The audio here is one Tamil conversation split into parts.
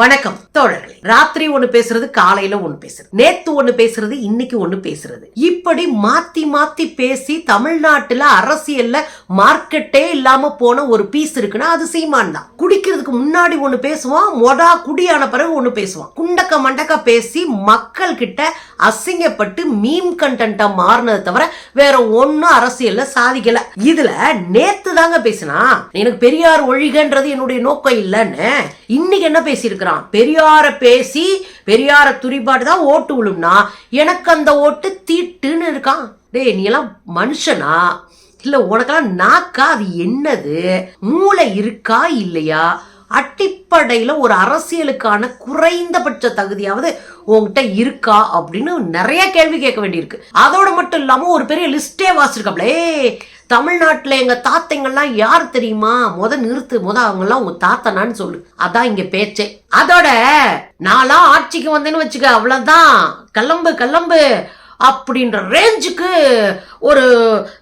வணக்கம் தோழர்களே. ராத்திரி ஒண்ணு பேசுறது காலையில ஒண்ணு பேசுறது. நேத்து ஒண்ணு பேசுறது இன்னைக்கு ஒண்ணு பேசுறது. இப்படி மாத்தி மாத்தி பேசி தமிழ்நாட்டுல அரசியல்ல மார்க்கெட்டே இல்லாம போன ஒரு பீஸ் இருக்குன்னா அது சீமான் தான். குடிக்கிறதுக்கு முன்னாடி ஒண்ணு பேசுவான் மொதா குடியான பிறகு ஒண்ணு பேசுவான். குண்டக்க மண்டக்க பேசி மக்கள் கிட்ட அசிங்கப்பட்டு மீம் கண்டென்ட்டா மாறினதை தவிர வேற ஒன்னும் அரசியல்ல சாதிக்கல. இதுல நேத்து தாங்க பேசினா எனக்கு பெரியார் ஒழிகன்றது என்னுடைய நோக்கம் இல்லைன்னு இன்னைக்கு என்ன இருக்கிறான் பெரியார பேசி பெரியார துரிபாடு தான் ஓட்டு விழும்னா எனக்கு அந்த ஓட்டு தீட்டுன்னு இருக்கான். டேய் நீ எல்லாம் மனுஷனா? இல்ல உனக்கெல்லாம் நாக்கா? அது என்னது? மூளை இருக்கா இல்லையா? அடிப்படையில ஒரு அரசியலுக்கான குறைந்தபட்ச தகுதியாவது உன்கிட்ட இருக்கா அப்படின்னு நிறைய கேள்வி கேட்க வேண்டியிருக்கு. அதோட மட்டும் இல்லாம ஒரு பெரிய லிஸ்டே வாசிருக்காப்ல தமிழ்நாட்டில் எங்கள் தாத்தைங்கெல்லாம் யார் தெரியுமா? முத நிறுத்து முத அவங்கெல்லாம் உங்க தாத்தனான்னு சொல்லு. அதான் இங்க பேச்சே. அதோட நான்லாம் ஆட்சிக்கு வந்தேன்னு வச்சுக்க அவ்வளோதான் கிளம்பு கிளம்பு அப்படின்ற ரேஞ்சுக்கு ஒரு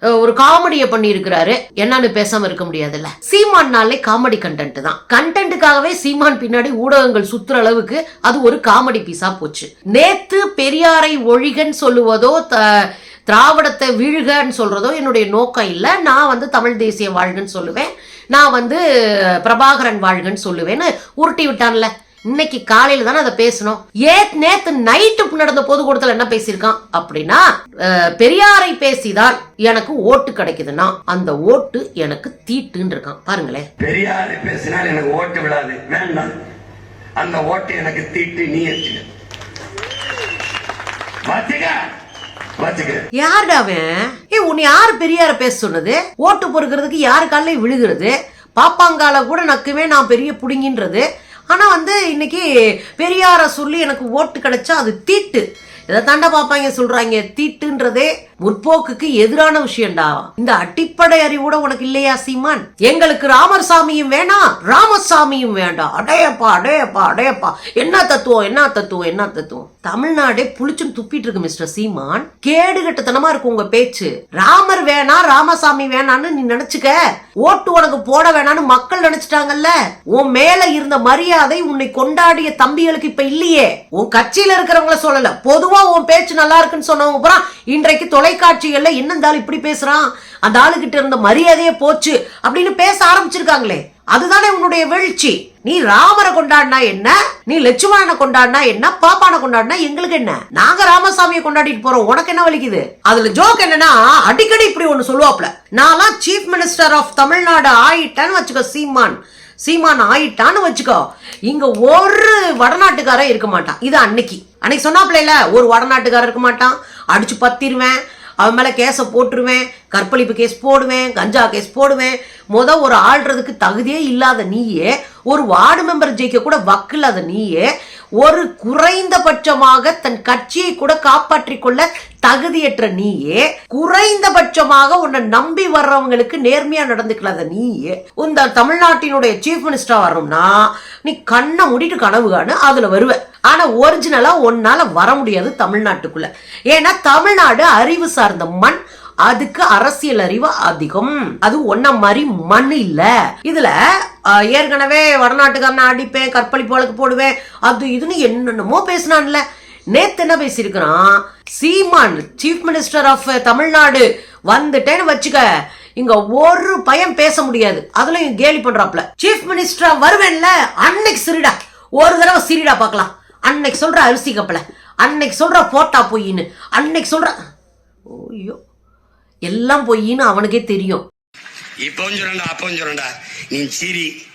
ஒரு காமெடியை பண்ணியிருக்கிறாரு. என்னன்னு பேசாம இருக்க முடியாதுல்ல. சீமான்னாலே காமெடி கண்டென்ட் தான். கண்டென்ட்டுக்காகவே சீமான் பின்னாடி ஊடகங்கள் சுத்துற அளவுக்கு அது ஒரு காமெடி பீஸா போச்சு. நேத்து பெரியாரை ஒழிகன்னு சொல்லுவதோ த- திராவிடத்தை வீழ்கன்னு சொல்கிறதோ என்னுடைய நோக்கம் இல்லை. நான் வந்து தமிழ் தேசிய வாழ்கன்னு சொல்லுவேன். நான் வந்து பிரபாகரன் வாழ்கன்னு சொல்லுவேன்னு உருட்டி விட்டான்ல. இன்னைக்கு காலையில தானே அதை பேசணும். ஏத் நேத்து நைட்டு நடந்த பொதுக்கூட்டத்தில் என்ன பேசியிருக்கான் அப்படின்னா பெரியாரை பேசிதான் எனக்கு ஓட்டு கிடைக்குதுன்னா அந்த ஓட்டு எனக்கு தீட்டுன்னு இருக்கான். பாருங்களேன். பெரியாரை பேசினால் எனக்கு ஓட்டு விடாது வேண்டாம். அந்த ஓட்டு எனக்கு தீட்டு நீ வச்சுக்க யாருடா அவன்? ஏ உன்னை யார் பெரியார பேச சொன்னது? ஓட்டு பொறுக்கிறதுக்கு யாரு காலையும் விழுகிறது? பாப்பாங்கால கூட நக்குவே நான் பெரிய புடுங்கின்றது. ஆனால் வந்து இன்னைக்கு பெரியார சொல்லி எனக்கு ஓட்டு கிடைச்சா அது தீட்டு. இதை தாண்டா பாப்பாங்க சொல்கிறாங்க தீட்டுன்றதே. முற்போக்குக்கு எதிரான விஷயம்டா. இந்த அடிப்படை அறிவோட உனக்கு இல்லையா சீமான்? எங்களுக்கு ராமர் சாமியும் வேணாம் ராமசாமியும் வேண்டாம். அடையப்பா அடையப்பா அடையப்பா. என்ன தத்துவம் என்ன தத்துவம் என்ன தத்துவம்? தமிழ்நாடே புளிச்சும் துப்பிட்டு இருக்கு மிஸ்டர் சீமான். கேடு கட்டத்தனமா இருக்கு உங்க பேச்சு. ராமர் வேணாம் ராமசாமி வேணான்னு நீ நினைச்சுக்க. ஓட்டு உனக்கு போட வேணாம்னு மக்கள் நினைச்சிட்டாங்கல்ல. உன் மேல இருந்த மரியாதை உன்னை கொண்டாடிய தம்பிகளுக்கு இப்ப இல்லையே. உன் கட்சியில இருக்கிறவங்கள சொல்லல. பொதுவா உன் பேச்சு நல்லா இருக்குன்னு சொன்னவங்க அப்புறம் இன்றைக்கு தொலை தொலைக்காட்சிகளில் என்ன ஆள் இப்படி பேசுறான். அந்த ஆளுகிட்ட இருந்த மரியாதையே போச்சு அப்படின்னு பேச ஆரம்பிச்சிருக்காங்களே. அதுதானே உன்னுடைய வீழ்ச்சி. நீ ராமரை கொண்டாடினா என்ன? நீ லட்சுமணனை கொண்டாடினா என்ன? பாப்பானை கொண்டாடினா எங்களுக்கு என்ன? நாங்க ராமசாமியை கொண்டாடிட்டு போறோம். உனக்கு என்ன வலிக்குது? அதுல ஜோக் என்னன்னா அடிக்கடி இப்படி ஒண்ணு சொல்லுவாப்ல நான்லாம் சீஃப் மினிஸ்டர் ஆஃப் தமிழ்நாடு ஆயிட்டேன்னு வச்சுக்கோ சீமான். சீமான் ஆயிட்டான்னு வச்சுக்கோ இங்க ஒரு வடநாட்டுக்காரன் இருக்க மாட்டான். இது அன்னைக்கு. அன்னைக்கு சொன்னாப்ல ஒரு வடநாட்டுக்காரன் இருக்க மாட்டான். அடிச்சு பத்திருவேன். அவன் மேலே கேஸை போட்டுருவேன் கற்பழிப்பு கேஸ் போடுவேன் கஞ்சா கேஸ் போடுவேன். முத ஒரு ஆள்றதுக்கு தகுதியே இல்லாத நீயே ஒரு வார்டு மெம்பர் ஜெயிக்க கூட வக்கில்லாத நீயே ஒரு குறைந்தபட்சமாக தன் கட்சியை கூட காப்பாற்றிக் கொள்ள தகுதியற்ற நீயே குறைந்தபட்சமாக உன்னை நம்பி வர்றவங்களுக்கு நேர்மையா நடந்துக்கலாத நீயே இந்த தமிழ்நாட்டினுடைய சீஃப் மினிஸ்டரா வரணும்னா நீ கண்ணை மூடிட்டு கனவு காணு அதுல வருவ. ஆனா ஒரிஜினலா உன்னால வர முடியாது தமிழ்நாட்டுக்குள்ள. ஏன்னா தமிழ்நாடு அறிவு சார்ந்த மண் அதுக்கு அரசியல் அறிவு அதிகம். அது ஒன்ன மாதிரி மண் இல்ல. இதுல ஏற்கனவே வடநாட்டுக்காரனை அடிப்பேன் கற்பழிப்பு வழக்கு போடுவேன் அது இதுன்னு என்னென்னமோ பேசினான்ல. நேத்து என்ன பேசியிருக்கிறான்? Seeman chief minister of Tamil Nadu வந்துட்டேன்னு வச்சுக்க இங்க ஒரு பையன் பேச முடியாது. அதுலயும் கேலி பண்றாப்ல. சீஃப் மினிஸ்டரா வருவேன்ல அன்னைக்கு சிரிடா. ஒரு தடவை சிரிடா பார்க்கலாம் அன்னைக்கு சொல்ற அரிசி கப்பல. அன்னைக்கு சொல்ற போட்டா பொய்ன்னு அன்னைக்கு சொல்ற ஐயோ. எல்லாம் பொய்ன்னு அவனுக்கே தெரியும். இப்பவும் சொல்றேன்டா அப்பவும் சொல்றேன்டா. நீ சிரி.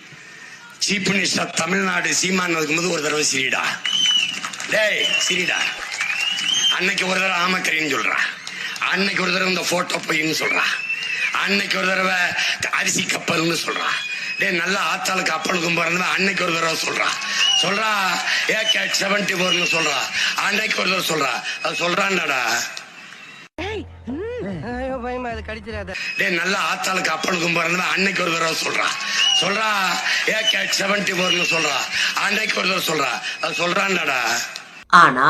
சீப் மினிஸ்டர் தமிழ்நாடு சீமான் இருக்கும்போது ஒரு தடவை சிரிடா. டேய் சிரிடா. அன்னைக்கு ஒரு தடவை ஆமக்கரின்னு சொல்றா. அன்னைக்கு ஒரு தடவை இந்த போட்டோ பொய்ன்னு சொல்றா. அன்னைக்கு ஒரு தடவை அரிசி கப்பல்னு சொல்றா. டேய் நல்ல ஆத்தாளுக்கு அப்பளுக்கும் பிறந்தவன் அன்னைக்கு ஒரு தடவை சொல்றா. சொல்றா ஏ கேட் செவன்டி ஃபோர்னு சொல்றா. அன்னைக்கு ஒரு தடவை சொல்றா. அது சொல்றான்டாடா பயமா அது கடிச்சிடாத டேய் நல்ல ஆத்தாளுக்கு அப்பனுக்கும் பிறந்தவன் அன்னைக்கு ஒரு தடவை சொல்றா. சொல்றா ஏ கேட் செவன்டி ஃபோர்னு சொல்றா. அன்னைக்கு ஒரு தடவை சொல்றா. அது சொல்றான்டாடா ஆனா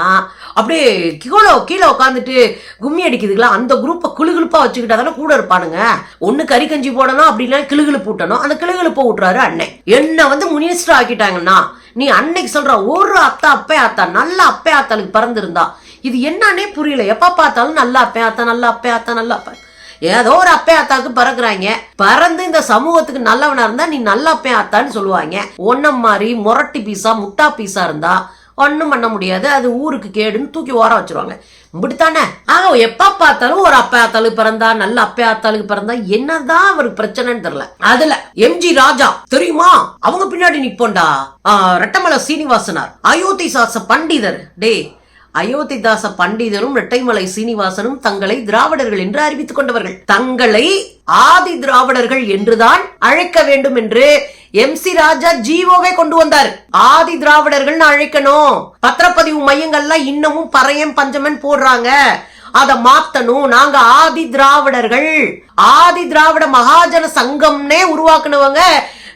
அப்படியே கீழே கீழே உட்காந்துட்டு கும்மி அடிக்குதுங்களா அந்த குரூப்பை கிளுகிழுப்பா வச்சுக்கிட்டா தானே கூட இருப்பானுங்க. ஒண்ணு கறி கஞ்சி போடணும் அப்படின்னா கிளுகிழு பூட்டணும் அந்த கிளுகிழுப்ப விட்டுறாரு அண்ணன். என்ன வந்து மினிஸ்டர் ஆக்கிட்டாங்கன்னா நீ அன்னைக்கு சொல்ற ஒரு அத்தா அப்பே ஆத்தா நல்ல அப்பே ஆத்தாளுக்கு பிறந்திருந்தா இது என்னன்னே புரியல. எப்ப பார்த்தாலும் நல்ல அப்பே ஆத்தா நல்ல அப்பே ஆத்தா நல்ல அப்பா ஏதோ ஒரு அப்பே அத்தாக்கு பறக்குறாங்க. பறந்து இந்த சமூகத்துக்கு நல்லவனா இருந்தா நீ நல்ல அப்பே ஆத்தான்னு சொல்லுவாங்க. ஒன்னம் மாதிரி முரட்டி பீஸா முட்டா பீஸா இருந்தா ஒன்றும் பண்ண முடியாது. அது ஊருக்கு கேடுன்னு தூக்கி ஓரம் வச்சிருவாங்க. இப்படித்தானே? ஆக எப்ப பார்த்தாலும் ஒரு அப்பா ஆத்தாளுக்கு பிறந்தா நல்ல அப்பா ஆத்தாளுக்கு பிறந்தா என்னதான் அவருக்கு பிரச்சனைன்னு தெரியல. அதுல எம்ஜி ராஜா தெரியுமா? அவங்க பின்னாடி நிப்போண்டா? ரெட்டமலை சீனிவாசனார் அயோத்தி சாச பண்டிதர். டே அயோத்திதாச பண்டிதரும் இரட்டைமலை சீனிவாசனும் தங்களை திராவிடர்கள் என்று அறிவித்துக் கொண்டவர்கள். தங்களை ஆதி திராவிடர்கள் என்றுதான் அழைக்க வேண்டும் என்று எம் சி ராஜா ஜீவோவே கொண்டு வந்தார். ஆதி திராவிடர்கள் அழைக்கணும். பத்திரப்பதிவு மையங்கள்ல இன்னமும் பறையம் பஞ்சமன் போடுறாங்க. அத மாத்தணும். நாங்க ஆதி திராவிடர்கள். ஆதி திராவிட மகாஜன சங்கம்னே உருவாக்குனவங்க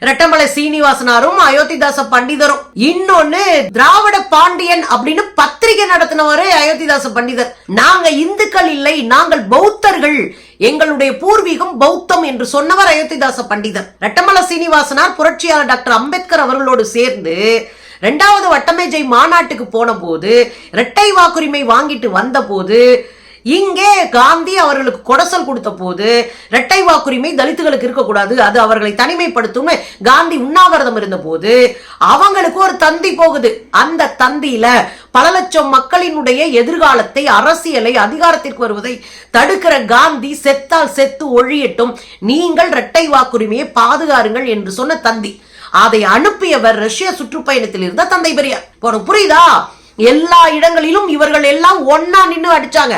ரெட்டமலை சீனிவாசனாரும் அயோத்திதாச பண்டிதரும். இன்னொன்னு திராவிட பாண்டியன் அப்படின்னு பத்திரிகை நடத்தினவரு அயோத்திதாச பண்டிதர். நாங்க இந்துக்கள் இல்லை நாங்கள் பௌத்தர்கள். எங்களுடைய பூர்வீகம் பௌத்தம் என்று சொன்னவர் அயோத்திதாச பண்டிதர். ரெட்டமலை சீனிவாசனார் புரட்சியாளர் டாக்டர் அம்பேத்கர் அவர்களோடு சேர்ந்து ரெண்டாவது வட்டமேஜை மாநாட்டுக்கு போன போது இரட்டை வாக்குரிமை வாங்கிட்டு வந்த போது இங்கே காந்தி அவர்களுக்கு கொடசல் கொடுத்த போது இரட்டை வாக்குரிமை தலித்துகளுக்கு இருக்கக்கூடாது. அது அவர்களை தனிமைப்படுத்தும்னு காந்தி உண்ணாவிரதம் இருந்த போது அவங்களுக்கு ஒரு தந்தி போகுது. அந்த தந்தியில பல லட்சம் மக்களினுடைய எதிர்காலத்தை அரசியலை அதிகாரத்திற்கு வருவதை தடுக்கிற காந்தி செத்தால் செத்து ஒழியட்டும் நீங்கள் இரட்டை வாக்குரிமையை பாதுகாருங்கள் என்று சொன்ன தந்தி. அதை அனுப்பியவர் ரஷ்ய சுற்றுப்பயணத்தில் இருந்த தந்தை பெரியார். புரியுதா? எல்லா இடங்களிலும் இவர்கள் எல்லாம் ஒன்னா நின்று அடிச்சாங்க.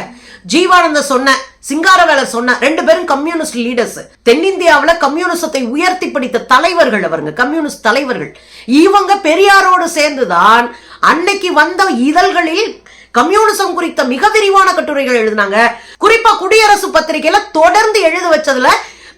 ஜீவானந்த சொன்ன சிங்காரவேலர் சொன்ன ரெண்டு பேரும் கம்யூனிஸ்ட் லீடர்ஸ் தென்னிந்தியாவுல கம்யூனிசத்தை உயர்த்தி பிடித்த தலைவர்கள் அவருங்க கம்யூனிஸ்ட் தலைவர்கள். இவங்க பெரியாரோடு சேர்ந்துதான் அன்னைக்கு வந்த இதழ்களில் கம்யூனிசம் குறித்த மிக விரிவான கட்டுரைகள் எழுதினாங்க. குறிப்பா குடியரசு பத்திரிகையில தொடர்ந்து எழுத வச்சதுல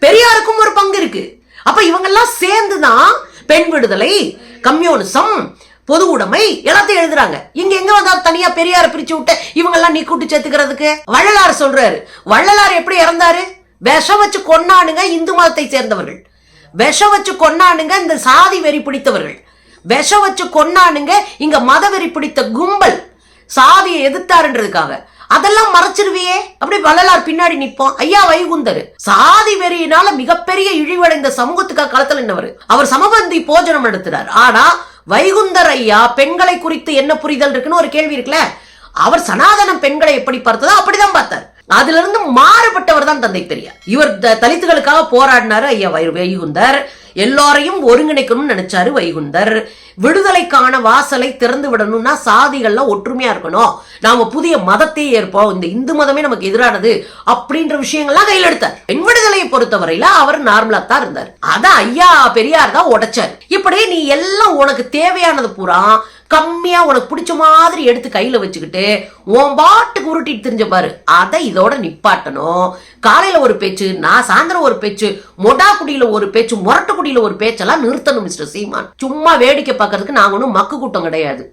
பெரியாருக்கும் ஒரு பங்கு இருக்கு. அப்ப இவங்கெல்லாம் சேர்ந்துதான் பெண் விடுதலை கம்யூனிசம் பொது உடைமை எல்லாத்தையும் எழுதுறாங்க. இங்க எங்க வந்தா தனியா பெரியார பிரிச்சு விட்டு இவங்க எல்லாம் நீ கூட்டு சேர்த்துக்கிறதுக்கு? வள்ளலார் சொல்றாரு. வள்ளலார் எப்படி இறந்தாரு? விஷம் வச்சு கொன்னானுங்க இந்து மதத்தை சேர்ந்தவர்கள். விஷம் வச்சு கொன்னானுங்க இந்த சாதி வெறி பிடித்தவர்கள். விஷம் வச்சு கொன்னானுங்க இங்க மத வெறி பிடித்த கும்பல். சாதியை எதிர்த்தாருன்றதுக்காக. அதெல்லாம் மறைச்சிருவியே. அப்படி வள்ளலார் பின்னாடி நிப்போம் ஐயா வைகுந்தர். சாதி வெறியினால மிகப்பெரிய இழிவடைந்த சமூகத்துக்காக களத்தில் நின்றவர். அவர் சமபந்தி போஜனம் நடத்துறார். ஆனா வைகுந்தர் ஐயா பெண்களை குறித்து என்ன புரிதல் இருக்குன்னு ஒரு கேள்வி இருக்குல்ல? அவர் சனாதனம் பெண்களை எப்படி பார்த்ததோ அப்படிதான் பார்த்தார். அதுல இருந்து மாறுபட்டவர் தான் தந்தை பெரியார். இவர் த- தலித்துகளுக்காக போராடினாரு ஐயா வை- வைகுந்தர். எல்லாரையும் ஒருங்கிணைக்கணும்னு நினைச்சாரு வைகுந்தர். விடுதலைக்கான வாசலை திறந்து விடணும்னா சாதிகள்லாம் ஒற்றுமையா இருக்கணும். நாம புதிய மதத்தை ஏற்போம். இந்த இந்து மதமே நமக்கு எதிரானது அப்படின்ற விஷயங்கள்லாம் கையில் எடுத்தார். பெண் விடுதலையை பொறுத்தவரையில அவர் நார்மலா தான் இருந்தார். அதான் ஐயா பெரியார் தான் உடைச்சார். இப்படி நீ எல்லாம் உனக்கு தேவையானது பூரா கம்மியாக உனக்கு பிடிச்ச மாதிரி எடுத்து கையில் வச்சுக்கிட்டு உன் பாட்டுக்கு உருட்டிட்டு தெரிஞ்ச பாரு. அதை இதோட நிப்பாட்டணும். காலையில் ஒரு பேச்சு நான் சாயந்தரம் ஒரு பேச்சு மொடா குடியில் ஒரு பேச்சு முரட்டு குடியில் ஒரு பேச்செல்லாம் நிறுத்தணும் மிஸ்டர் சீமான். சும்மா வேடிக்கை பார்க்கறதுக்கு நாங்கள் ஒன்றும் மக்கு கூட்டம் கிடையாது.